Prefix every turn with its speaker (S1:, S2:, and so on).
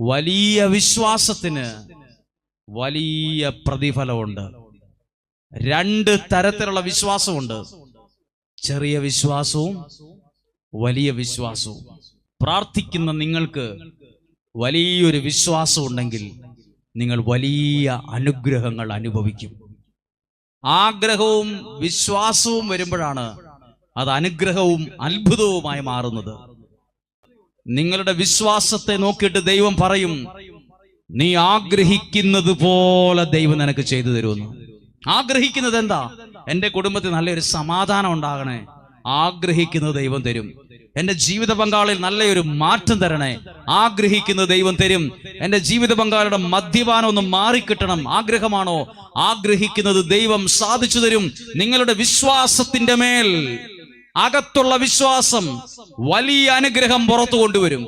S1: വലിയ വിശ്വാസത്തിന് വലിയ പ്രതിഫലമുണ്ട്. രണ്ട് തരത്തിലുള്ള വിശ്വാസമുണ്ട്. ചെറിയ വിശ്വാസവും വലിയ വിശ്വാസവും. പ്രാർത്ഥിക്കുന്ന നിങ്ങൾക്ക് വലിയൊരു വിശ്വാസം ഉണ്ടെങ്കിൽ നിങ്ങൾ വലിയ അനുഗ്രഹങ്ങൾ അനുഭവിക്കും. ആഗ്രഹവും വിശ്വാസവും വരുമ്പോഴാണ് അത് അനുഗ്രഹവും അത്ഭുതവുമായി മാറുന്നത്. നിങ്ങളുടെ വിശ്വാസത്തെ നോക്കിയിട്ട് ദൈവം പറയും നീ ആഗ്രഹിക്കുന്നത് പോലെ ദൈവം നിനക്ക് ചെയ്തു തരുമെന്ന്. ആഗ്രഹിക്കുന്നത് എന്താ? എന്റെ കുടുംബത്തിൽ നല്ലൊരു സമാധാനം ഉണ്ടാകണേ. ആഗ്രഹിക്കുന്നത് ദൈവം തരും. എന്റെ ജീവിത പങ്കാളിൽ നല്ലൊരു മാറ്റം തരണേ. ആഗ്രഹിക്കുന്നത് ദൈവം തരും. എന്റെ ജീവിത പങ്കാളിയുടെ മദ്യപാനം ഒന്ന് മാറിക്കിട്ടണം. ആഗ്രഹമാണോ? ആഗ്രഹിക്കുന്നത് ദൈവം സാധിച്ചു തരും. നിങ്ങളുടെ വിശ്വാസത്തിന്റെ മേൽ അകത്തുള്ള വിശ്വാസം വലിയ അനുഗ്രഹം പുറത്തു കൊണ്ടുവരും.